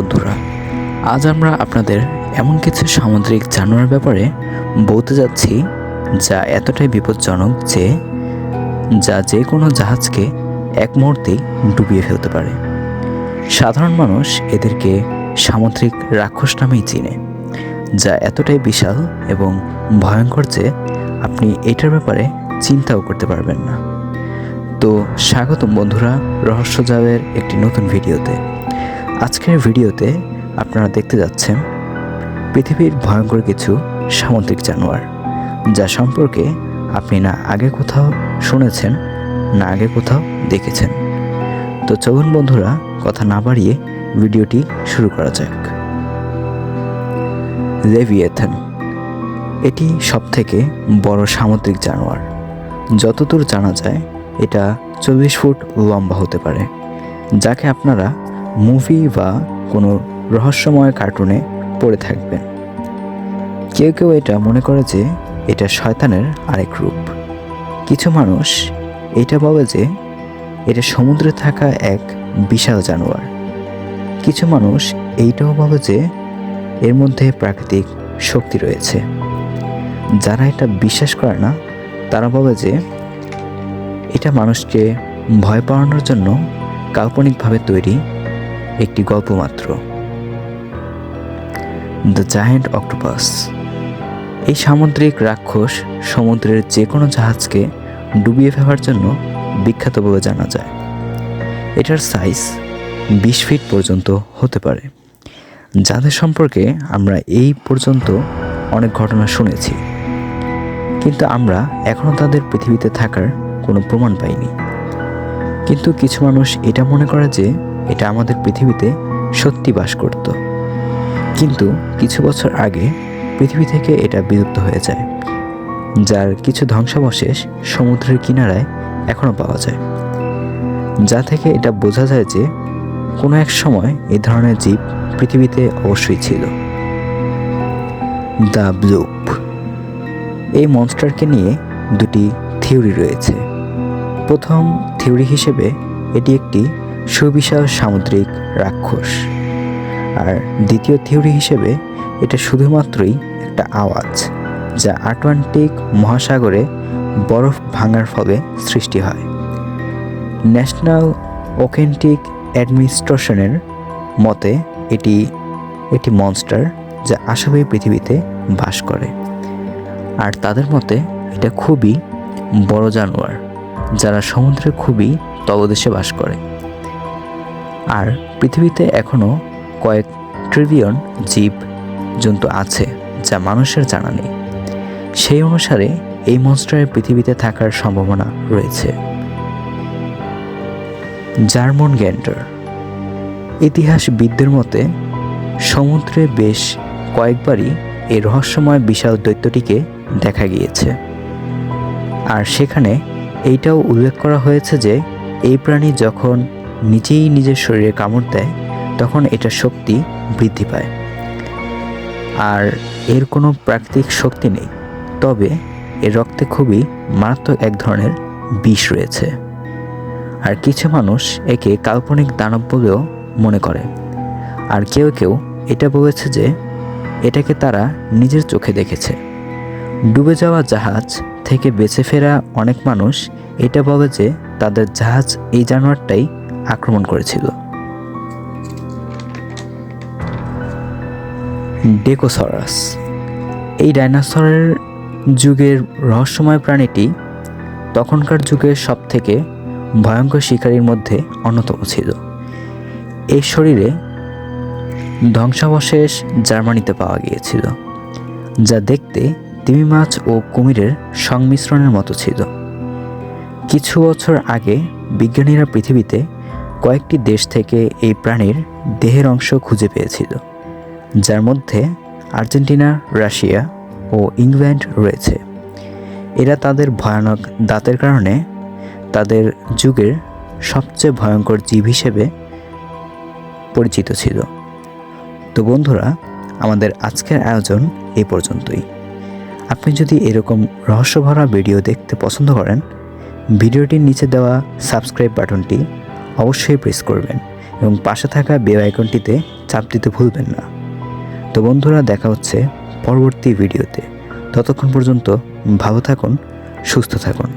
বন্ধুরা, আজ আমরা আপনাদের এমন কিছু সামুদ্রিক জানোয়ার ব্যাপারে বলতে যাচ্ছি যা এতটাই বিপজ্জনক যে, যা যে কোনো জাহাজকে এক মুহূর্তেই ডুবিয়ে ফেলতে পারে। সাধারণ মানুষ এদেরকে সামুদ্রিক রাক্ষস নামেই চিনে, যা এতটাই বিশাল এবং ভয়ঙ্কর যে আপনি এটার ব্যাপারে চিন্তাও করতে পারবেন না। তো স্বাগতম বন্ধুরা রহস্যজাবের একটি নতুন ভিডিওতে। আজকের ভিডিওতে আপনারা দেখতে যাচ্ছেন পৃথিবীর ভয়ঙ্কর কিছু সামুদ্রিক জানোয়ার, যা সম্পর্কে আপনি না আগে কোথাও শুনেছেন, না আগে কোথাও দেখেছেন। তো চলুন বন্ধুরা, কথা না বাড়িয়ে ভিডিওটি শুরু করা যাক। লেভিয়েথান, এটি সবথেকে বড় সামুদ্রিক জানোয়ার। যতদূর জানা যায়, এটা চল্লিশ ফুট লম্বা হতে পারে, যাকে আপনারা মুভি বা কোনো রহস্যময় কার্টুনে পড়ে থাকবেন। কেউ কেউ এটা মনে করে যে এটা শয়তানের আরেক রূপ। কিছু মানুষ এটা বলে যে এটা সমুদ্রে থাকা এক বিশাল জানোয়ার। কিছু মানুষ এইটাও বলে যে এর মধ্যে প্রাকৃতিক শক্তি রয়েছে। যারা এটা বিশ্বাস করে না, তারা বলে যে এটা মানুষকে ভয় পাওয়ানোর জন্য কাল্পনিকভাবে তৈরি একটি গল্প মাত্র। দ্য জায়েন্ট অক্টোপাস এই সামুদ্রিক রাক্ষস সমুদ্রের যে কোনো জাহাজকে ডুবিয়ে ফেলার জন্য বিখ্যাত বলে জানা যায়। এটার সাইজ বিশ ফিট পর্যন্ত হতে পারে। যাদের সম্পর্কে আমরা এই পর্যন্ত অনেক ঘটনা শুনেছি। কিন্তু আমরা এখনও তাদের পৃথিবীতে থাকার কোনো প্রমাণ পাইনি। কিন্তু কিছু মানুষ এটা মনে করে যে এটা আমাদের পৃথিবীতে সত্যি বাস করত। কিন্তু কিছু বছর আগে পৃথিবী থেকে এটা বিলুপ্ত হয়ে যায়, যার কিছু ধ্বংসাবশেষ সমুদ্রের কিনারায় এখনও পাওয়া যায়। যা থেকে এটা বোঝা যায় যে কোনো এক সময় এই ধরনের জীব পৃথিবীতে অবশ্যই ছিল। The bloop. এই মনস্টারকে নিয়ে দুটি থিওরি রয়েছে। প্রথম থিওরি হিসেবে এটি একটি সুবিশাল সামুদ্রিক রাক্ষস। আর দ্বিতীয় থিওরি হিসেবে এটা শুধুমাত্রই একটা আওয়াজ, যা আটলান্টিক মহাসাগরে বরফ ভাঙার ফলে সৃষ্টি হয়। ন্যাশনাল ওকেন্টিক অ্যাডমিনিস্ট্রেশনের মতে এটি একটি মনস্টার যা আসামি পৃথিবীতে বাস করে। আর তাদের মতে এটা খুবই বড় জানোয়ার, যারা সমুদ্রে খুবই তলদেশে বাস করে। আর পৃথিবীতে এখনও কয়েক ট্রিলিয়ন জীব জন্তু আছে যা মানুষের জানা নেই। সেই অনুসারে এই মনস্টারের পৃথিবীতে থাকার সম্ভাবনা রয়েছে। জার্মন গ্যান্ডার ইতিহাসবিদদের মতে, সমুদ্রে বেশ কয়েকবারই এই রহস্যময় বিশাল দৈত্যটিকে দেখা গিয়েছে। আর সেখানে এইটাও উল্লেখ করা হয়েছে যে, এই প্রাণী যখন নিজেই নিজের শরীরে কামড় দেয়, তখন এটা শক্তি বৃদ্ধি পায়। আর এর কোনো প্রাকৃতিক শক্তি নেই, তবে এর রক্তে খুবই মারাত্মক এক ধরনের বিষ রয়েছে। আর কিছু মানুষ একে কাল্পনিক দানব বলেও মনে করে। আর কেউ কেউ এটা বলেছে যে, এটাকে তারা নিজের চোখে দেখেছে। ডুবে যাওয়া জাহাজ থেকে বেঁচে ফেরা অনেক মানুষ এটা বলে যে, তাদের জাহাজ এই জানোয়ারটাই আক্রমণ করেছিল। ডেকোসরাস। এই ডাইনোসরের যুগের রহস্যময় প্রাণীটি তখনকার যুগের সবথেকে ভয়ঙ্কর শিকারীর মধ্যে অন্যতম ছিল। এই শরীরে ধ্বংসাবশেষ জার্মানিতে পাওয়া গিয়েছিল, যা দেখতে তিমি মাছ ও কুমিরের সংমিশ্রণের মতো ছিল। কিছু বছর আগে বিজ্ঞানীরা পৃথিবীতে কয়েকটি দেশ থেকে এই প্রাণীর দেহের অংশ খুঁজে পেয়েছিল, যার মধ্যে আর্জেন্টিনা, রাশিয়া ও ইংল্যান্ড রয়েছে। এরা তাদের ভয়ানক দাঁতের কারণে তাদের যুগের সবচেয়ে ভয়ঙ্কর জীব হিসেবে পরিচিত ছিল। তো বন্ধুরা, আমাদের আজকের আয়োজন এই পর্যন্তই। আপনি যদি এরকম রহস্যভরা ভিডিও দেখতে পছন্দ করেন, ভিডিওটির নিচে দেওয়া সাবস্ক্রাইব বাটনটি অবশ্যই প্রেস করবেন এবং পাশে থাকা বেল আইকনটিতে চাপ দিতে ভুলবেন না। তো বন্ধুরা, দেখা হচ্ছে পরবর্তী ভিডিওতে ততক্ষণ পর্যন্ত ভালো থাকুন, সুস্থ থাকুন।